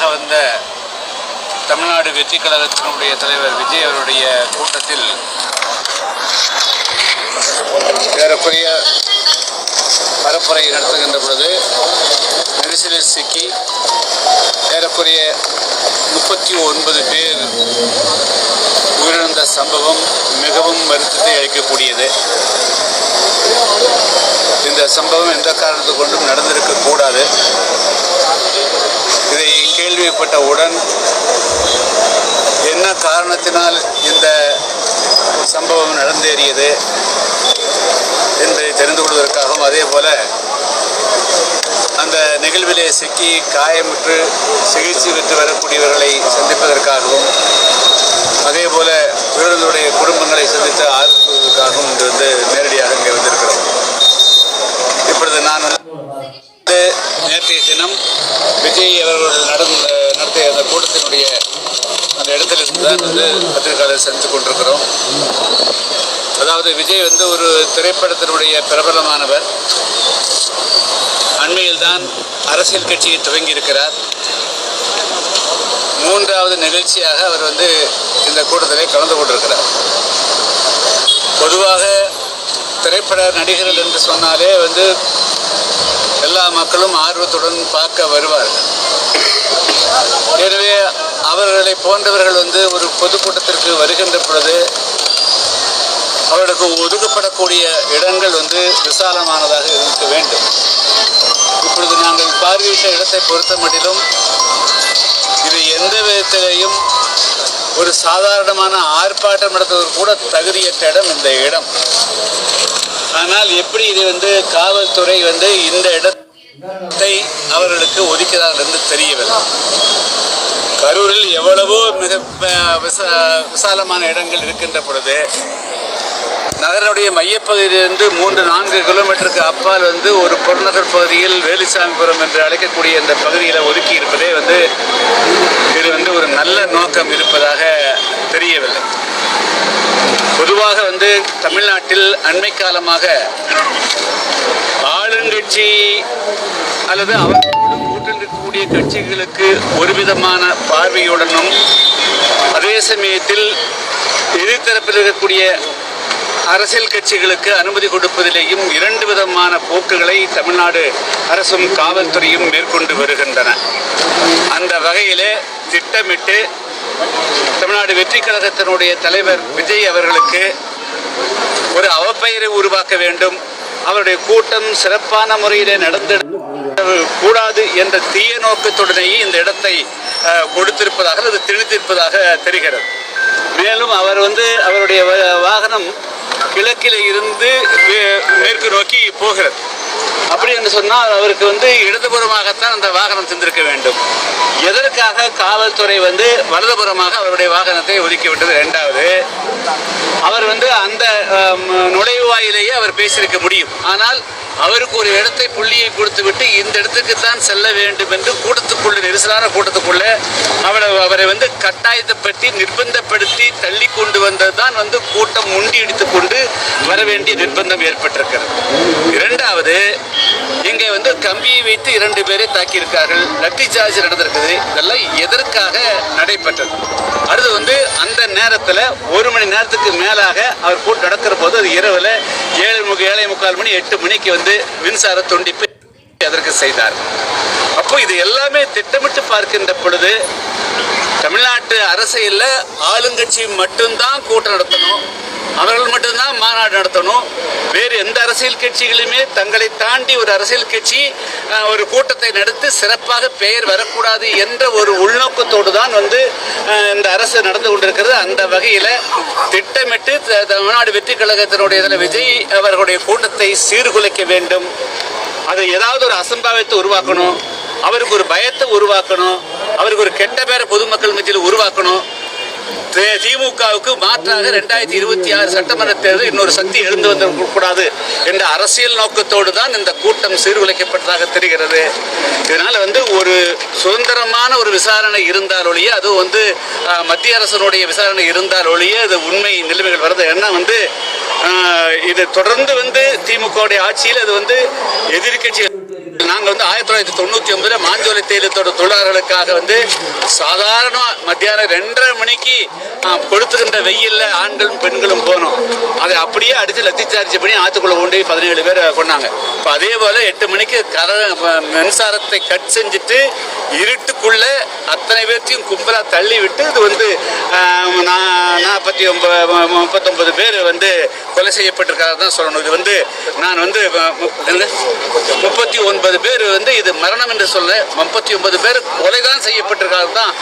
நிறைவாக வந்த தமிழ்நாடு வெற்றி கழகத்தினுடைய தலைவர் விஜய் அவருடைய கூட்டத்தில் ஏறக்குறைய பரப்புரை நடத்துகின்ற பொழுது நெரிசலில் சிக்கி ஏறக்குறைய முப்பத்தி ஒன்பது பேர் உயிரிழந்த சம்பவம் மிகவும் வருத்தத்தை அளிக்கக்கூடியது. இந்த சம்பவம் எந்த காரணத்தை கொண்டும் நடந்திருக்க கூடாது கேள்விப்பட்டவுடன் என்ன காரணத்தினால் இந்த சம்பவம் நடந்தேறியது என்பதை தெரிந்து கொள்வதற்காகவும் அதே போல அந்த நிகழ்விலே சிக்கி காயமுற்று சிகிச்சை பெற்று வரக்கூடியவர்களை சந்திப்பதற்காகவும் அதே போல வீரர்களுடைய குடும்பங்களை சந்தித்து ஆறுதல் கூறுவதற்காகவும் இன்று வந்து நேரடியாக இங்கே வந்திருக்கிறோம். வந்து நேற்றைய தினம் விஜய் அவர்கள் நடந்த நடத்திய அந்த கூட்டத்தினுடைய அந்த இடத்துல இருந்து தான் வந்து பத்திரிகையாளர் சந்தித்து கொண்டிருக்கிறோம். அதாவது விஜய் வந்து ஒரு திரைப்படத்தினுடைய பிரபலமானவர். அண்மையில் தான் அரசியல் கட்சியை துவங்கியிருக்கிறார். மூன்றாவது நிகழ்ச்சியாக அவர் வந்து இந்த கூட்டத்திலே கலந்து கொண்டிருக்கிறார். பொதுவாக திரைப்பட நடிகர்கள் என்று சொன்னாலே வந்து எல்லா மக்களும் ஆர்வத்துடன் பார்க்க வருவார்கள். எனவே அவர்களை போன்றவர்கள் வந்து ஒரு பொதுக்கூட்டத்திற்கு வருகின்ற பொழுது அவர்களுக்கு ஒதுக்கப்படக்கூடிய இடங்கள் வந்து விசாலமானதாக இருக்க வேண்டும். இப்பொழுது நாங்கள் பார்வையிட்ட இடத்தை பொறுத்த மட்டிலும் இது எந்த விதத்திலேயும் ஒரு சாதாரணமான ஆர்ப்பாட்டம் நடத்துவதற்கு கூட தகுதியற்ற இடம் இந்த இடம். ஆனால் எப்படி இது வந்து காவல்துறை வந்து இந்த இடத்தை அவர்களுக்கு ஒதுக்கிறார் என்று தெரியவில்லை. கரூரில் எவ்வளவோ மிக விசா விசாலமான இடங்கள் இருக்கின்ற பொழுது நகரனுடைய மையப்பகுதியிலிருந்து மூன்று நான்கு கிலோமீட்டருக்கு அப்பால் வந்து ஒரு புறநகர் பகுதியில் வேலுசாமிபுரம் என்று அழைக்கக்கூடிய இந்த பகுதியில் ஒதுக்கி இருப்பதே வந்து இது வந்து ஒரு நல்ல நோக்கம் இருப்பதாக தெரியவில்லை. பொதுவாக வந்து தமிழ்நாட்டில் அண்மை காலமாக ஆளுங்கட்சி அல்லது அவர்களுடன் கூட்டில் கட்சிகளுக்கு ஒரு விதமான பார்வையுடனும் அதே சமயத்தில் எதிர்த்தரப்பில் இருக்கக்கூடிய அரசியல் கட்சிகளுக்கு அனுமதி கொடுப்பதிலேயும் இரண்டு விதமான போக்குகளை தமிழ்நாடு அரசும் காவல்துறையும் மேற்கொண்டு வருகின்றன. அந்த வகையிலே திட்டமிட்டு தமிழ்நாடு வெற்றி கழகத்தினுடைய தலைவர் விஜய் அவர்களுக்கு ஒரு அவப்பெயரை உருவாக்க வேண்டும். அவருடைய கூட்டம் சிறப்பான முறையிலே நடந்து கூடாது என்ற தீய நோக்கத்துடனேயே இந்த இடத்தை கொடுத்திருப்பதாக அல்லது திணித்திருப்பதாக தெரிகிறது. மேலும் அவர் வந்து அவருடைய வ- வாகனம் கிழக்கில் இருந்து மே- மேற்கு நோக்கி போகிறது. அப்படி என்று சொன்னால் அவருக்கு வந்து இடதுபுறமாகத்தான் அந்த வாகனம் சென்றிருக்க வேண்டும். எதற்காக காவல்துறை வந்து வலதுபுறமாக அவருடைய வாகனத்தை ஒதுக்கிவிட்டது? இரண்டாவது அவர் வந்து அந்த நுழைவாயிலேயே அவர் பேசியிருக்க முடியும். ஆனால் அவருக்கு ஒரு இடத்தை புள்ளியை கொடுத்துவிட்டு இந்த இடத்துக்கு தான் செல்ல வேண்டும் என்று கூட்டத்துக்குள்ள நெரிசலான கூட்டத்துக்குள்ள அவரை அவரை வந்து கட்டாயத்தைப்பற்றி நிர்பந்தப்படுத்தி தள்ளி கொண்டு வந்தது தான் வந்து கூட்டம் முண்டி அடித்துக் கொண்டு வர வேண்டிய நிர்பந்தம் ஏற்பட்டிருக்கிறது. இரண்டாவது இங்கே வந்து கம்பியை வைத்து இரண்டு பேரை தாக்கியிருக்கார்கள். லட்டி சார்ஜ் நடந்திருக்குது. இதெல்லாம் எதற்காக நடைபெற்றது? அடுத்து வந்து அந்த நேரத்தில் ஒரு மணி நேரத்துக்கு மேலாக அவர் கூட்டம் நடக்கிற போது அது இரவில் ஏழு முக ஏழை முக்கால் மணி எட்டு மணிக்கு வந்து மின்சார துண்டிப்பு அதற்கு செய்தார். அப்போ இது எல்லாமே திட்டமிட்டு பார்க்கின்ற பொழுது தமிழ்நாட்டு அரசியலில் ஆளுங்கட்சி மட்டும்தான் கூட்டம் நடத்தணும். அவர்கள் மட்டும்தான் மாநாடு நடத்தணும். வேறு எந்த அரசியல் கட்சிகளுமே தங்களை தாண்டி ஒரு அரசியல் கட்சி ஒரு கூட்டத்தை நடத்தி சிறப்பாக பெயர் வரக்கூடாது என்ற ஒரு உள்நோக்கத்தோடு தான் வந்து இந்த அரசு நடந்து கொண்டிருக்கிறது. அந்த வகையில் திட்டமிட்டு த- தமிழ்நாடு வெற்றி கழகத்தினுடைய விஜய் அவர்களுடைய கூட்டத்தை சீர்குலைக்க வேண்டும். அது ஏதாவது ஒரு அசம்பாவித்தை உருவாக்கணும். அவருக்கு ஒரு பயத்தை உருவாக்கணும். அவருக்கு ஒரு கெட்ட பேரை பொதுமக்கள் மத்தியில் உருவாக்கணும். திமுகவுக்கு மாற்றாக ரெண்டாயிரத்தி இருபத்தி ஆறு சட்டமன்ற தேர்தல் இன்னொரு சக்தி எழுந்து வந்துடக்கூடாது என்ற அரசியல் நோக்கத்தோடு தான் இந்த கூட்டம் சீர்குலைக்கப்பட்டதாக தெரிகிறது. இதனால வந்து ஒரு சுதந்திரமான ஒரு விசாரணை இருந்தால் ஒழிய அதுவும் வந்து மத்திய அரசனுடைய விசாரணை இருந்தால் ஒழிய அது உண்மை நிலைமைகள் வருது ஏன்னா வந்து இது தொடர்ந்து வந்து திமுகவுடைய ஆட்சியில் அது வந்து எதிர்கட்சி நாங்கள் வந்து ஆயிரத்தி தொள்ளாயிரத்தி தொண்ணூற்றி ஒன்பதில் மாஞ்சோலை தேயிலத்தோட தொழிலாளர்களுக்காக வந்து சாதாரண மத்தியானம் ரெண்டரை மணிக்கு ஆ, கொளுத்துகின்ற வெயில்ல ஆண்களும் பெண்களும் போனோம். அதை அப்படியே அடித்து லத்தி சார்ஜ் பண்ணி ஆற்றுக்குள்ளே கொண்டு போய் பதினேழு பேர் கொண்டாங்க இப்போ அதே போல் எட்டு மணிக்கு கர மின்சாரத்தை கட் செஞ்சுட்டு இருட்டுக்குள்ளே அத்தனை பேர்த்தையும் கும்பலாக தள்ளி விட்டு இது வந்து நாற்பத்தி ஒன்பது முப்பத்தொன்பது பேர் வந்து கொலை செய்யப்பட்டிருக்காரு தான் சொல்லணும். இது வந்து நான் வந்து முப்பத்தி ஒன்பது பேர் வந்து இது மரணம் என்று சொல்ல முப்பத்தி ஒன்பது பேர் கொலை தான் செய்யப்பட்டிருக்காரு தான்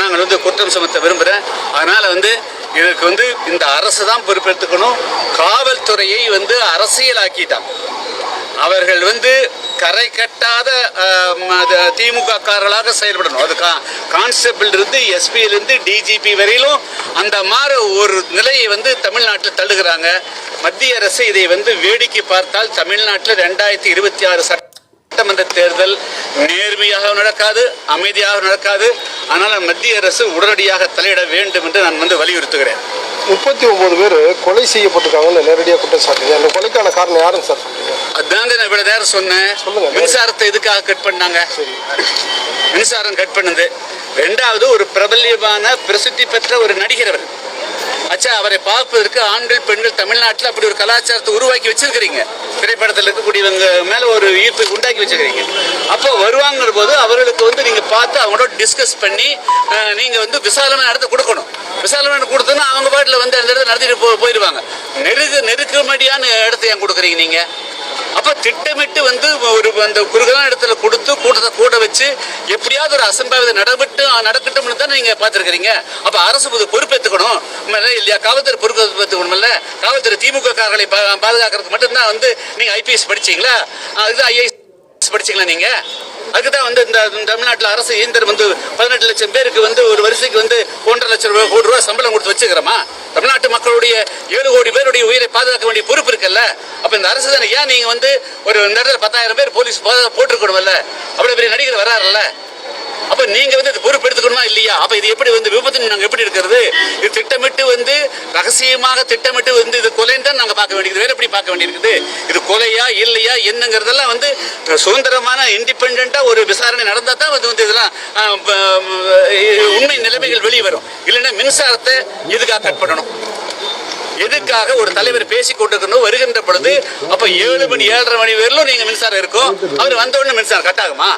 நாங்கள் வந்து குற்றம் சுமத்த விரும்புகிறேன் அதனால் வந்து இதுக்கு வந்து இந்த அரசு தான் பொறுப்பெடுத்துக்கணும் காவல்துறையை வந்து அரசியலாக்கிட்டாங்க. அவர்கள் வந்து கரை கட்டாத திமுக காரர்களாக செயல்படணும். அது கா கான்ஸ்டபிள் இருந்து எஸ்பியிலிருந்து டிஜிபி வரையிலும் அந்த மாதிரி ஒரு நிலையை வந்து தமிழ்நாட்டில் தள்ளுகிறாங்க. மத்திய அரசு இதை வந்து வேடிக்கை பார்த்தால் தமிழ்நாட்டில் ரெண்டாயிரத்தி இருபத்தி ஆறு சட்டமன்ற தேர்தல் நேர்மையாக நடக்காது அமைதியாக நடக்காது. அதனால் மத்திய அரசு உடனடியாக தலையிட வேண்டும் என்று நான் வந்து வலியுறுத்துகிறேன். முப்பத்தி ஒன்பது பேர் கொலை செய்யப்பட்டிருக்காங்கன்னு நேரடியாக குற்றம் சாட்டுங்க அந்த கொலைக்கான காரணம் யாருங்க சார்? அதாங்க நான் இவ்வளவு நேரம் சொன்னேன். சொல்லுங்க. மின்சாரத்தை எதுக்காக கட் பண்ணாங்க? சரி. மின்சாரம் கட் பண்ணுது. ரெண்டாவது ஒரு பிரபல்யமான பிரசித்தி பெற்ற ஒரு நடிகர் அவர். வச்சு அவரை பார்ப்பதற்கு ஆண்கள் பெண்கள் தமிழ்நாட்டில் அப்படி ஒரு கலாச்சாரத்தை உருவாக்கி வச்சிருக்கிறீங்க. திரைப்படத்தில் இருக்கக்கூடியவங்க மேல ஒரு ஈர்ப்பு உண்டாக்கி வச்சிருக்கிறீங்க. அப்போ வருவாங்கிற போது அவர்களுக்கு வந்து நீங்க பார்த்து அவங்களோட டிஸ்கஸ் பண்ணி நீங்கள் நீங்க வந்து விசாலமான இடத்த கொடுக்கணும். விசாலமான கொடுத்தோன்னா அவங்க பாட்டில் வந்து அந்த இடத்த நடத்திட்டு போ போயிடுவாங்க. நெருக்க நெருக்கமடியான இடத்த ஏன் கொடுக்குறீங்க நீங்க? அப்ப திட்டமிட்டு வந்து ஒரு அந்த குறுகலான இடத்துல கொடுத்து கூட்டத்தை கூட வச்சு எப்படியாவது ஒரு அசம்பாவித நடவிட்டு நடக்கட்டும்னு தான் நீங்க பார்த்துருக்கீங்க அப்ப அரசு புது பொறுப்பேற்றுக்கணும் இல்லையா? காவல்துறை பொறுப்பேற்றுக்கணும்ல காவல்துறை திமுக காரர்களை பாதுகாக்கிறதுக்கு மட்டும்தான் வந்து நீங்க ஐபிஎஸ் படிச்சீங்களா? அதுதான் ஐஏஎஸ் படிச்சீங்களா நீங்க? அதுக்குதான் வந்து இந்த தமிழ்நாட்டில் அரசு இயந்திரம் வந்து பதினெட்டு லட்சம் பேருக்கு வந்து ஒரு வரிசைக்கு வந்து ஒன்றரை லட்சம் ரூபாய் கோடி ரூபாய் சம்பளம் கொடுத்து வச்சுக்கிறோமா? தமிழ்நாட்டு மக்களுடைய ஏழு கோடி பேருடைய உயிரை பாதுகாக்க வேண்டிய பொறுப்பு இருக்குல்ல? அப்ப இந்த அரசு தானே ஏன் நீங்க வந்து ஒரு நேரத்தில் பத்தாயிரம் பேர் போலீஸ் போட்டிருக்கணும்ல? அவ்வளவு பெரிய நடிகர் வராருல்ல. அப்ப நீங்க வந்து பொறுப்பெடுத்துக்கணுமா பொறுப்பு எடுத்துக்கணுமா இல்லையா? அப்ப இது எப்படி வந்து விபத்து நாங்க எப்படி இருக்கிறது? இது திட்டமிட்டு வந்து ரகசியமாக திட்டமிட்டு வந்து இது கொலைன்னு தான் நாங்க பார்க்க வேண்டியது. வேற எப்படி பார்க்க வேண்டியிருக்குது? இது கொலையா இல்லையா என்னங்கிறதெல்லாம் வந்து சுதந்திரமான இண்டிபெண்டா ஒரு விசாரணை நடந்தா தான் வந்து வந்து இதெல்லாம் உண்மை நிலைமைகள் வெளியே வரும் இல்லைன்னா மின்சாரத்தை இதுக்காக கட் பண்ணணும். எதுக்காக ஒரு தலைவர் பேசி கொண்டிருக்கணும் வருகின்ற பொழுது அப்ப ஏழு மணி ஏழரை மணி வரையிலும் நீங்க மின்சாரம் இருக்கும். அவர் வந்த உடனே மின்சாரம் கட் ஆகுமா?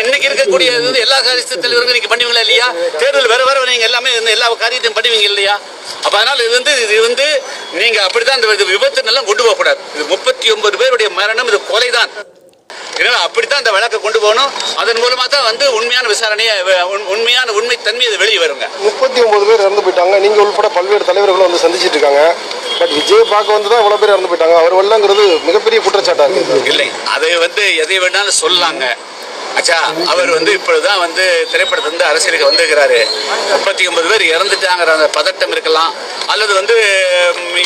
இன்னைக்கு இருக்கக்கூடிய வந்து எல்லா காரியத்து தலைவருக்கும் நீங்க பண்ணுவீங்களா இல்லையா? தேர்தல் வர வர நீங்க எல்லாமே எல்லா காரியத்தையும் பண்ணுவீங்க இல்லையா? அப்ப அதனால இது வந்து இது வந்து நீங்க அப்படிதான் இந்த விபத்து எல்லாம் கொண்டு போகக்கூடாது இது முப்பத்தி ஒன்பது பேருடைய மரணம் இது கொலைதான். எனவே அப்படித்தான் இந்த வழக்கை கொண்டு போகணும். அதன் மூலமா தான் வந்து உண்மையான விசாரணையை உண்- உண்மையான உண்மை தன்மை இது வெளியே வருங்க. முப்பத்தி ஒன்பது பேர் இறந்து போயிட்டாங்க. நீங்க உள்பட பல்வேறு தலைவர்களும் வந்து சந்திச்சிட்டு இருக்காங்க. பட் விஜய் பார்க்க வந்து தான் இவ்வளவு பேர் இறந்து போயிட்டாங்க. அவர் வரலங்கிறது மிகப்பெரிய குற்றச்சாட்டா இருக்கு இல்லை அதை வந்து எதை வேணாலும் சொல்லலாங்க. அச்சா அவர் வந்து இப்பொழுதுதான் வந்து திரைப்படத்துல இருந்து அரசியலுக்கு வந்திருக்கிறாரு. முப்பத்தி ஒன்பது பேர் இறந்துட்டாங்கிற அந்த பதட்டம் இருக்கலாம். அல்லது வந்து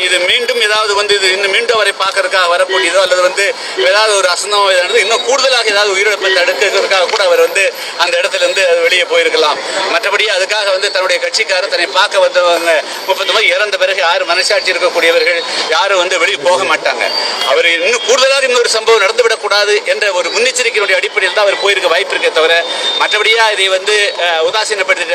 இது மீண்டும் ஏதாவது வந்து இது இன்னும் மீண்டும் அவரை பார்க்கறதுக்காக வரக்கூடியதோ அல்லது வந்து ஏதாவது ஒரு அசந்தம் நடந்து இன்னும் கூடுதலாக ஏதாவது உயிரிழப்பை தடுக்கிறதுக்காக கூட அவர் வந்து அந்த இடத்துல இருந்து அது வெளியே போயிருக்கலாம். மற்றபடி அதுக்காக வந்து தன்னுடைய கட்சிக்காரர் தன்னை பார்க்க வந்தவங்க முப்பத்தொன்பது இறந்த பிறகு யாரும் மனசாட்சி இருக்கக்கூடியவர்கள் யாரும் வந்து வெளியே போக மாட்டாங்க. அவர் இன்னும் கூடுதலாக இன்னொரு சம்பவம் நடந்துவிடக்கூடாது என்ற ஒரு முன்னெச்சரிக்கையுடைய அடிப்படையில் தான் அவர் போயிருக்க வாய்ப்பு இருக்கே தவிர மற்றபடியா இதை வந்து உதாசீனப்படுத்தி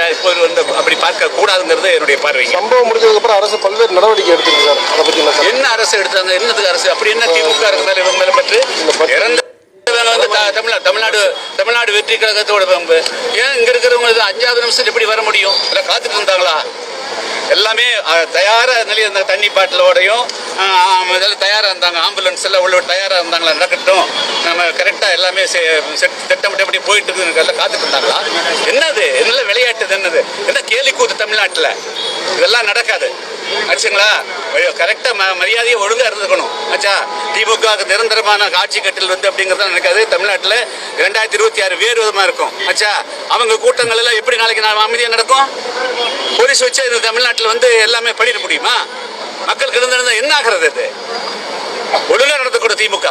அப்படி பார்க்க கூடாதுங்கிறது என்னுடைய பார்வைங்க. சம்பவம் முடிஞ்சதுக்கு அப்புறம் அரசு பல்வேறு நடவடிக்கை எடுத்திருக்கு சார். அதை பத்தி என்ன அரசு எடுத்தாங்க? என்னதுக்கு அரசு? அப்படி என்ன திமுக இருக்கு மேல இவங்க மேல பற்று? இறந்த வந்து தமிழ்நாடு தமிழ்நாடு தமிழ்நாடு வெற்றி கழகத்தோட பம்பு ஏன் இங்க இருக்கிறவங்க அஞ்சாவது நிமிஷம் எப்படி வர முடியும்? இல்லை காத்துட்டு இருந்தாங்களா? எல்லாமே தயார நிலையில் இருந்த தண்ணி பாட்டிலோடையும் முதல்ல தயாராக இருந்தாங்க. ஆம்புலன்ஸ் எல்லாம் உள்ள தயாராக இருந்தாங்களா? நடக்கட்டும். நம்ம கரெக்டாக எல்லாமே செ- செட் திட்டமிட்டபடி போயிட்டு இருக்குன்னு காத்துட்டு இருந்தாங்களா? என்னது? என்ன விளையாட்டு என்னது? என்ன கேலி கூத்து தமிழ்நாட்டில்? இதெல்லாம் நடக்காது. ஆச்சுங்களா? கரெக்டாக ம மரியாதையை ஒழுங்காக இருந்துக்கணும். ஆச்சா? திமுக நிரந்தரமான ஆட்சி கட்டில் வந்து அப்படிங்கிறது நினைக்காது தமிழ்நாட்டில் ரெண்டாயிரத்தி இருபத்தி ஆறு வேறு விதமாக இருக்கும். ஆச்சா? அவங்க கூட்டங்கள் எல்லாம் எப்படி நாளைக்கு நான் அமைதியாக நடக்கும்? போலீஸ் வச்சு இந்த தமிழ்நாட்டில் வந்து எல்லாமே பண்ணிட முடியுமா? மக்கள் இருந்திருந்தா என்ன ஆகிறது இது? ஒழுங்கா நடத்தக்கூட திமுக.